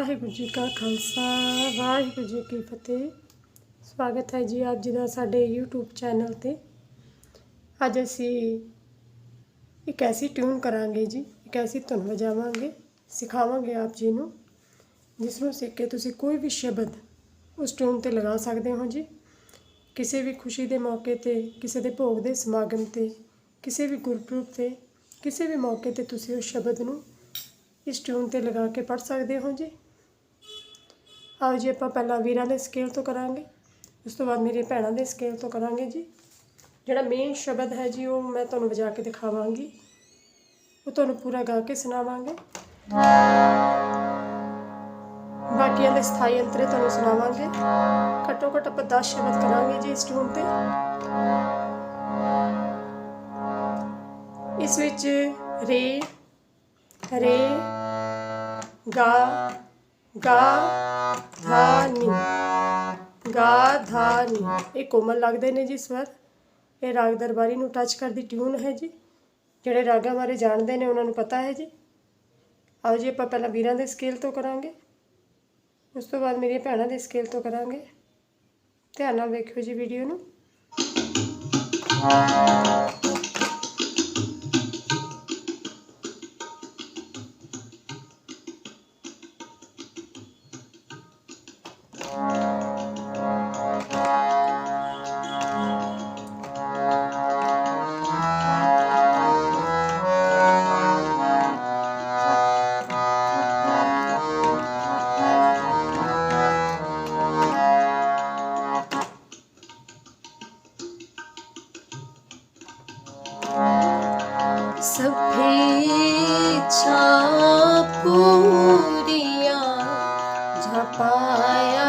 ਵਾਹਿਗੁਰੂ ਜੀ ਕਾ ਖਾਲਸਾ, ਵਾਹਿਗੁਰੂ ਜੀ ਕੀ ਫਤਿਹ। ਸਵਾਗਤ ਹੈ ਜੀ ਆਪ ਜੀ ਦਾ ਸਾਡੇ YouTube ਚੈਨਲ ਤੇ। ਅੱਜ ਅਸੀਂ ਇੱਕ ਐਸੀ ਟਿਊਨ ਕਰਾਂਗੇ ਜੀ, ਇੱਕ ਐਸੀ ਧੁਨ ਵਜਾਵਾਂਗੇ, ਸਿਖਾਵਾਂਗੇ ਆਪ ਜੀ ਨੂੰ, ਜਿਸ ਨੂੰ ਸਿੱਖ ਕੇ ਤੁਸੀਂ ਕੋਈ ਵੀ ਸ਼ਬਦ ਉਸ ਟਿਊਨ ਤੇ ਲਗਾ ਸਕਦੇ ਹੋ ਜੀ। ਕਿਸੇ ਵੀ ਖੁਸ਼ੀ ਦੇ ਮੌਕੇ ਤੇ, ਕਿਸੇ ਦੇ ਭੋਗ ਦੇ ਸਮਾਗਮ ਤੇ, ਕਿਸੇ ਵੀ ਗੁਰਪੁਰਬ ਤੇ, ਕਿਸੇ ਵੀ ਮੌਕੇ ਤੇ ਤੁਸੀਂ ਉਸ ਸ਼ਬਦ ਨੂੰ ਇਸ ਟਿਊਨ ਤੇ ਲਗਾ ਕੇ ਪੜ ਸਕਦੇ ਹੋ ਜੀ। ਆਓ ਜੀ ਆਪਾਂ ਪਹਿਲਾਂ ਵੀਰਾਂ ਦੇ ਸਕੇਲ ਤੋਂ ਕਰਾਂਗੇ। ਉਸ ਤੋਂ ਬਾਅਦ ਮੇਰੀ ਭੈਣਾਂ ਦੇ ਸਕੇਲ ਤੋਂ ਕਰਾਂਗੇ ਜੀ। ਜਿਹੜਾ ਮੇਨ ਸ਼ਬਦ ਹੈ ਜੀ, ਉਹ ਮੈਂ ਤੁਹਾਨੂੰ ਵਜਾ ਕੇ ਦਿਖਾਵਾਂਗੀ। ਉਹ ਤੁਹਾਨੂੰ ਪੂਰਾ ਗਾ ਕੇ ਸੁਣਾਵਾਂਗੇ। ਬਾਕੀਆਂ ਦੇ ਸਥਾਈ ਅੰਤਰੇ ਤੁਹਾਨੂੰ ਸੁਣਾਵਾਂਗੇ। ਘੱਟੋ ਘੱਟ ਆਪਾਂ 10 ਸ਼ਬਦ ਕਰਾਂਗੇ ਜੀ ਇਸ ਟਿਊਨ ਤੇ। ਇਸ ਵਿੱਚ ਰੇ ਰੇ, ਗਾ ਗਾ ਧਾ ਨੀ ਗਾ ਧਾ ਨੀ ਇਹ ਕੋਮਲ ਲੱਗਦੇ ਨੇ ਜੀ ਸਵਰ ਇਹ ਰਾਗ ਦਰਬਾਰੀ ਨੂੰ ਟੱਚ ਕਰਦੀ ਟਿਊਨ ਹੈ ਜੀ। ਜਿਹੜੇ ਰਾਗਾਂ ਬਾਰੇ ਜਾਣਦੇ ਨੇ ਉਹਨਾਂ ਨੂੰ ਪਤਾ ਹੈ ਜੀ। ਆਓ ਜੀ ਆਪਾਂ ਪਹਿਲਾਂ ਵੀਰਾਂ ਦੇ ਸਕੇਲ ਤੋਂ ਕਰਾਂਗੇ। ਉਸ ਤੋਂ ਬਾਅਦ ਮੇਰੀਆਂ ਭੈਣਾਂ ਦੇ ਸਕੇਲ ਤੋਂ ਕਰਾਂਗੇ। ਧਿਆਨ ਨਾਲ ਵੇਖਿਓ ਜੀ ਵੀਡੀਓ ਨੂੰ। झपाया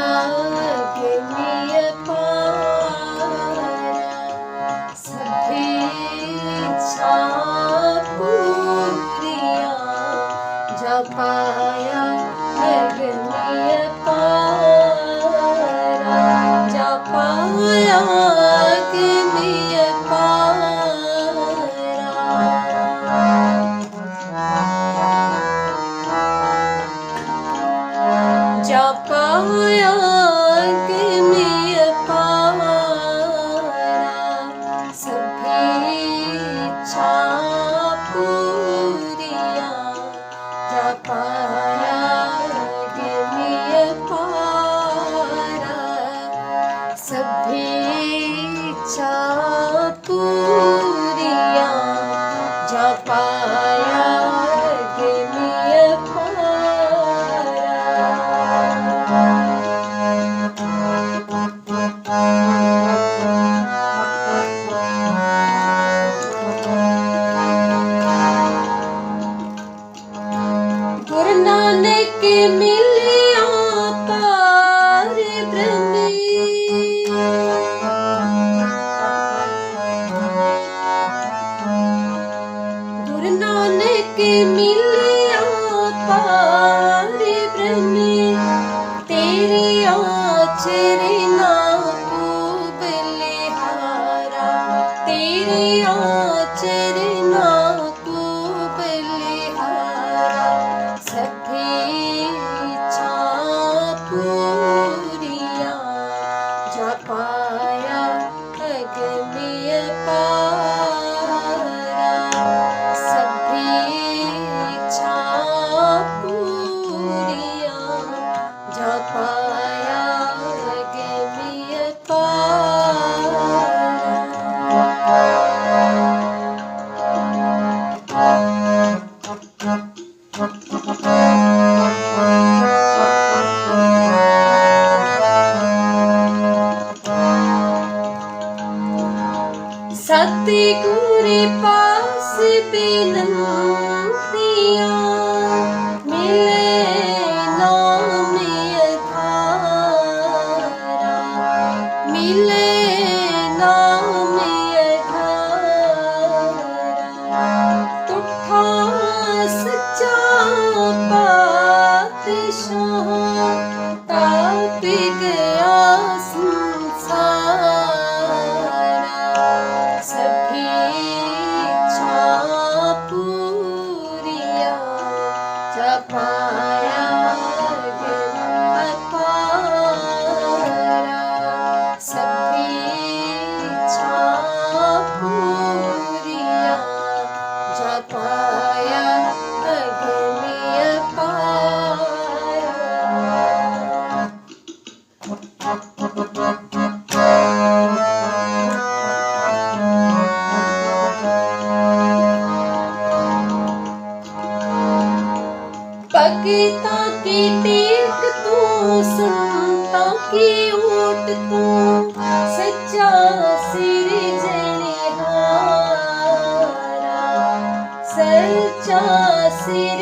see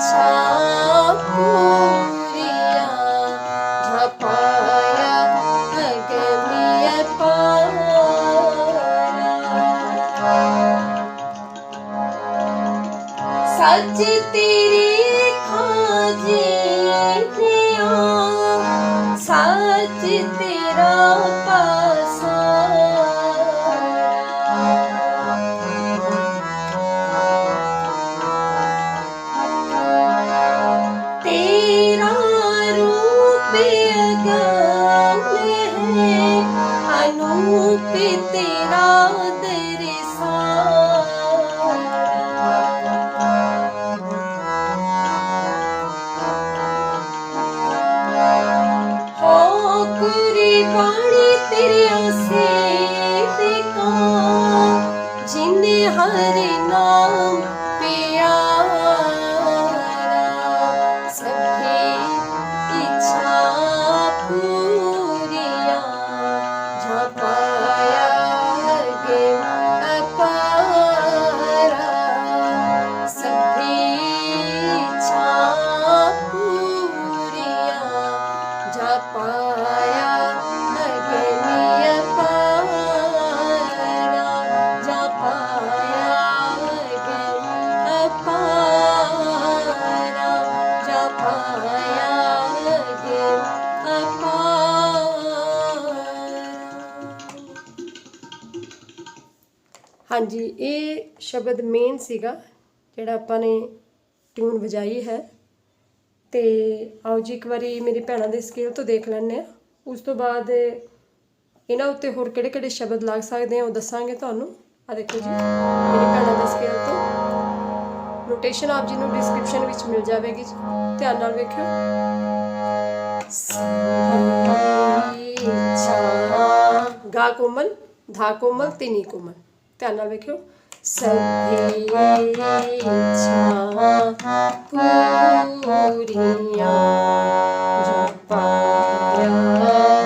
ਇੱਛਾ ਹਾਂਜੀ, ਇਹ ਸ਼ਬਦ ਮੇਨ ਸੀਗਾ, ਜਿਹੜਾ ਆਪਾਂ ਨੇ ਟਿਊਨ ਵਜਾਈ ਹੈ। ਤੇ ਆਓ ਜੀ, ਇੱਕ ਵਾਰੀ ਮੇਰੀ ਭੈਣਾਂ ਦੇ ਸਕੇਲ ਤੋਂ ਦੇਖ ਲੈਂਦੇ ਆ ਉਸ ਤੋਂ ਬਾਅਦ ਇਹਨਾਂ ਉੱਤੇ ਹੋਰ ਕਿਹੜੇ ਕਿਹੜੇ ਸ਼ਬਦ ਲੱਗ ਸਕਦੇ ਆ ਉਹ ਦੱਸਾਂਗੇ ਤੁਹਾਨੂੰ। ਆ ਦੇਖੋ ਜੀ, ਮੇਰੀ ਭੈਣਾਂ ਦੇ ਸਕੇਲ ਤੋਂ। ਨੋਟੇਸ਼ਨ ਆਪ ਜੀ ਨੂੰ ਡਿਸਕ੍ਰਿਪਸ਼ਨ ਵਿੱਚ ਮਿਲ ਜਾਵੇਗੀ ਜੀ। ਧਿਆਨ ਨਾਲ ਵੇਖਿਓ। ਗਾ ਕੋਮਲ, ਧਾ ਕੋਮਲ, ਤਿਨੀ ਕੋਮਲ। ਧਿਆਨ ਨਾਲ ਵੇਖਿਓ। ਸਭੇ ਇੱਛਾ ਪੂਰੀਆਂ ਜਪਾਇਆ। ਗਿਮਿਆ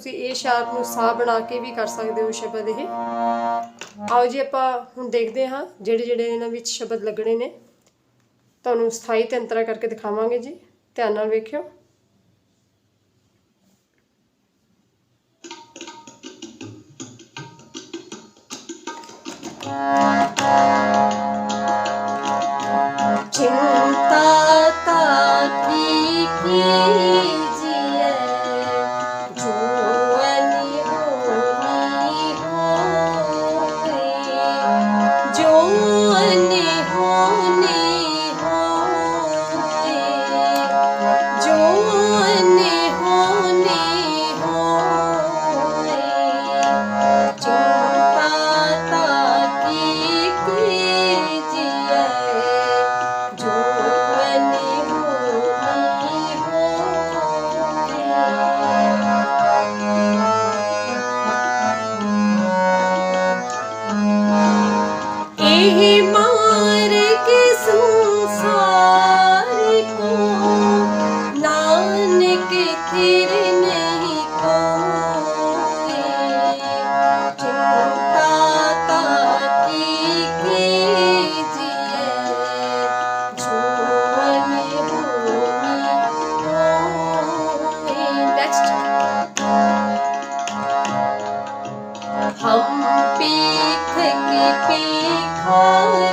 ਤੁਸੀਂ ਇਹ ਸ਼ਾਰਪ ਨੂੰ ਸਾ ਬਣਾ ਕੇ ਵੀ ਕਰ ਸਕਦੇ ਹੋ ਸ਼ਬਦ ਇਹ ਆਓ ਜੀ ਆਪਾਂ ਹੁਣ ਦੇਖਦੇ ਹਾਂ ਜਿਹੜੇ ਜਿਹੜੇ ਇਹਨਾਂ ਵਿੱਚ ਸ਼ਬਦ ਲੱਗਣੇ ਨੇ ਤੁਹਾਨੂੰ ਸਥਾਈ ਤੇ ਅੰਤਰਾ ਕਰਕੇ ਦਿਖਾਵਾਂਗੇ ਜੀ ਧਿਆਨ ਨਾਲ ਵੇਖਿਓ चिंता ताकी Oh.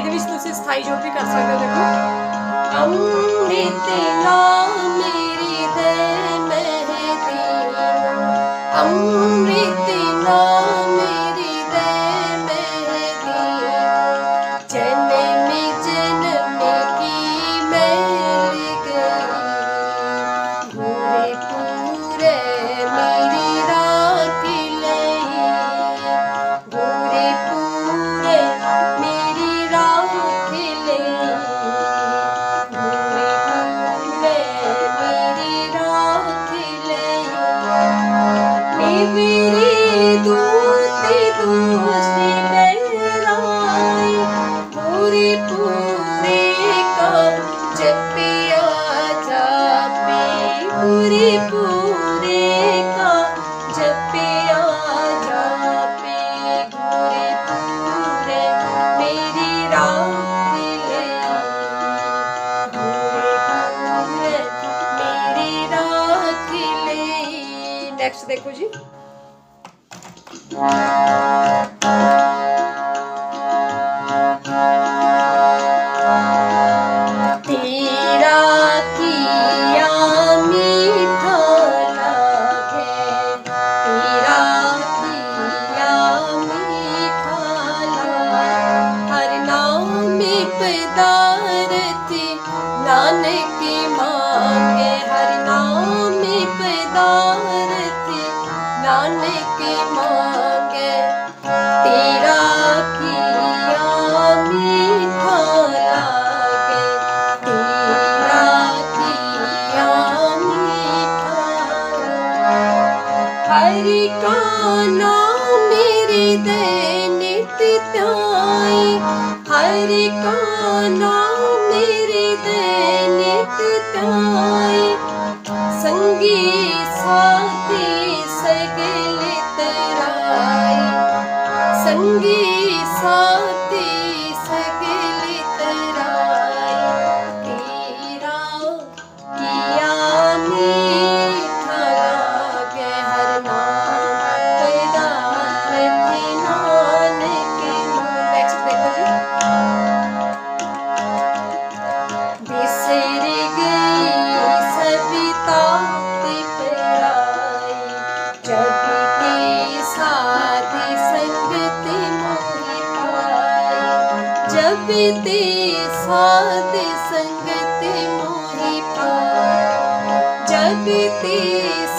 ਇਹਦੇ ਵਿੱਚ ਤੁਸੀਂ ਸਥਾਈ ਜੋਤ ਵੀ ਕਰ ਸਕਦੇ ਹੋ ਦੇਖੋ। ਅੰਮ੍ਰਿਤ ਨਾਮ दारती नानक मांगे हर नाम पदारती नानक मांगे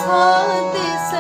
ਤੇ ਸਾਧ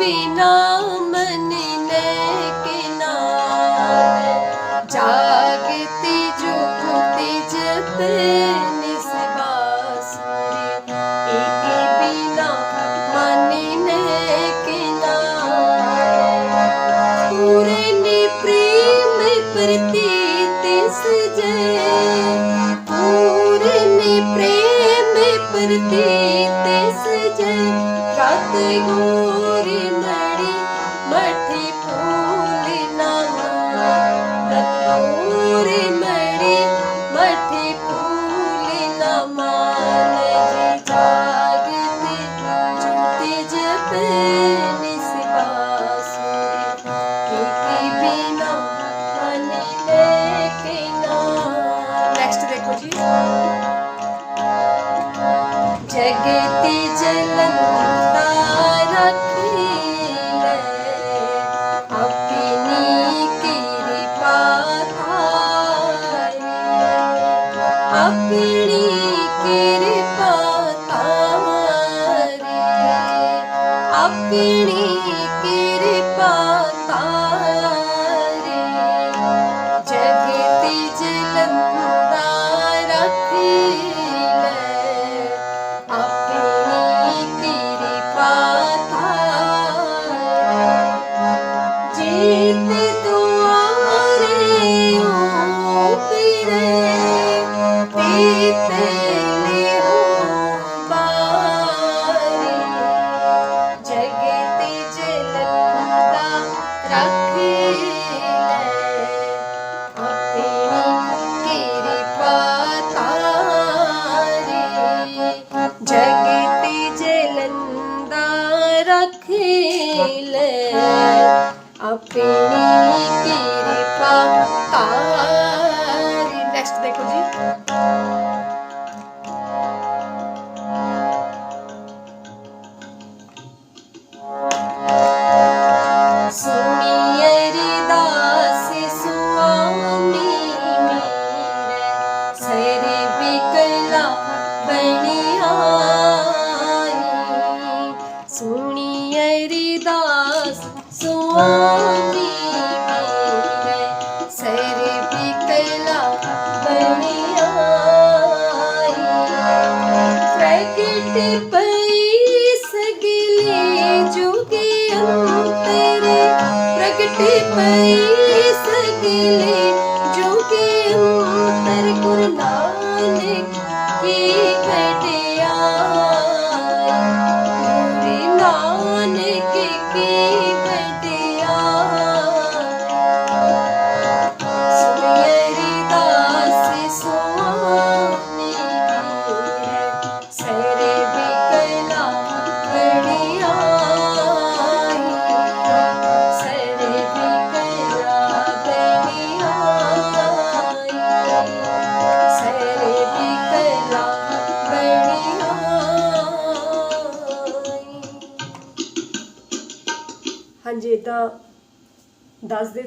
ਇੱਕ ਬਿਨਾ ਨੈਕਸਟ ਦੇਖੋ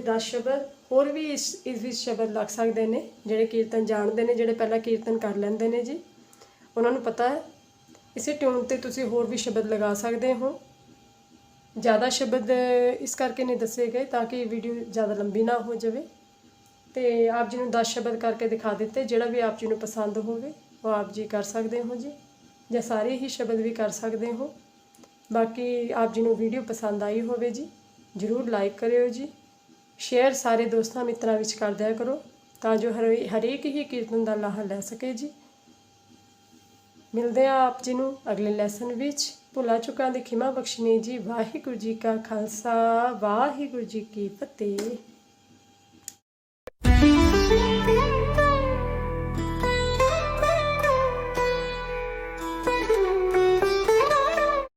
10 ਸ਼ਬਦ, ਹੋਰ ਵੀ ਇਸ ਇਸ ਵਿੱਚ ਸ਼ਬਦ ਲੱਗ ਸਕਦੇ ਨੇ, ਜਿਹੜੇ ਕੀਰਤਨ ਜਾਣਦੇ ਨੇ, ਜਿਹੜੇ ਪਹਿਲਾਂ ਕੀਰਤਨ ਕਰ ਲੈਂਦੇ ਨੇ ਜੀ। ਉਹਨਾਂ ਨੂੰ ਪਤਾ ਹੈ। ਇਸੇ ਟਿਊਨ ਤੇ ਤੁਸੀਂ ਹੋਰ ਵੀ ਸ਼ਬਦ ਲਗਾ ਸਕਦੇ ਹੋ। ਜ਼ਿਆਦਾ ਸ਼ਬਦ ਇਸ ਕਰਕੇ ਨਹੀਂ ਦੱਸੇ ਗਏ ਤਾਂ ਕਿ ਵੀਡੀਓ ਜ਼ਿਆਦਾ ਲੰਬੀ ਨਾ ਹੋ ਜਾਵੇ। ਤੇ ਆਪ ਜੀ ਨੂੰ 10 ਸ਼ਬਦ ਕਰਕੇ ਦਿਖਾ ਦਿੱਤੇ, ਜਿਹੜਾ ਵੀ ਆਪ ਜੀ ਨੂੰ ਪਸੰਦ ਹੋਵੇ, ਉਹ ਆਪ ਜੀ ਕਰ ਸਕਦੇ ਹੋ ਜੀ। ਜਾਂ ਸਾਰੇ ਹੀ ਸ਼ਬਦ ਵੀ ਕਰ ਸਕਦੇ ਹੋ। ਬਾਕੀ ਆਪ ਜੀ ਨੂੰ ਵੀਡੀਓ ਪਸੰਦ ਆਈ ਹੋਵੇ ਜੀ, ਜਰੂਰ ਲਾਈਕ ਕਰਿਓ ਜੀ। ਸ਼ੇਅਰ ਸਾਰੇ ਦੋਸਤਾਂ ਮਿੱਤਰਾਂ ਵਿੱਚ ਕਰ ਦਿਆ ਕਰੋ ਤਾਂ ਜੋ ਹਰ ਹਰੇਕ ਹੀ ਕੀਰਤਨ ਦਾ ਲਾਹਾ ਲੈ ਸਕੇ ਜੀ। ਮਿਲਦੇ ਆ ਆਪ ਜੀ ਨੂੰ ਅਗਲੇ ਲੈਸਨ ਵਿੱਚ। ਭੁਲਾ ਚੁੱਕਾਂ ਦੀ ਖਿਮਾ ਬਖਸ਼ਣੀ ਜੀ। ਵਾਹਿਗੁਰੂ ਜੀ ਕਾ ਖਾਲਸਾ, ਵਾਹਿਗੁਰੂ ਜੀ ਕੀ ਫਤਿਹ।